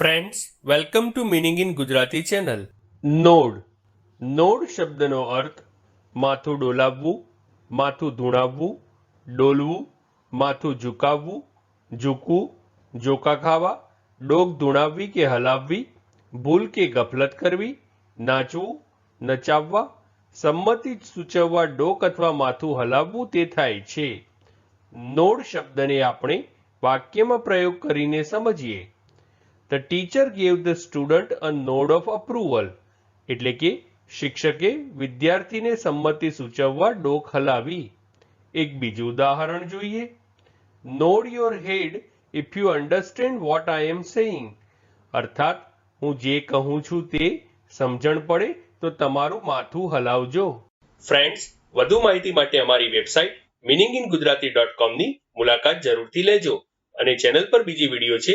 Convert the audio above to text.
Friends welcome to meaning in Gujarati channel nod. Nod શબ્દનો અર્થ માથું ડોલાવવું, માથું ધૂણાવવું, ડોલવું, માથું ઝુકાવવું, ઝૂકવું જોકા ખાવા ડોક ધૂણાવવી કે હલાવવી, ભૂલ કે ગફલત કરવી, નાચવું, નચાવવા, સંમતિ સૂચવવા, ડોક અથવા માથું હલાવવું તે થાય છે. નોડ શબ્દને આપણે વાક્યમાં પ્રયોગ કરીને સમજીએ. The teacher gave the student a nod of approval એટલે કે શિક્ષકે વિદ્યાર્થીને સંમતિ સૂચવવા ડોક હલાવી. એક બીજું ઉદાહરણ જોઈએ. Nod your head if you understand what I am saying અર્થાત, હું જે કહું છું તે સમજણ પડે તો તમારું માથું હલાવજો. ફ્રેન્ડ્સ વધુ માહિતી માટે અમારી website meaning in Gujarati dot કોમની મુલાકાત જરૂરથી લેજો અને ચેનલ પર બીજી વીડિયો છે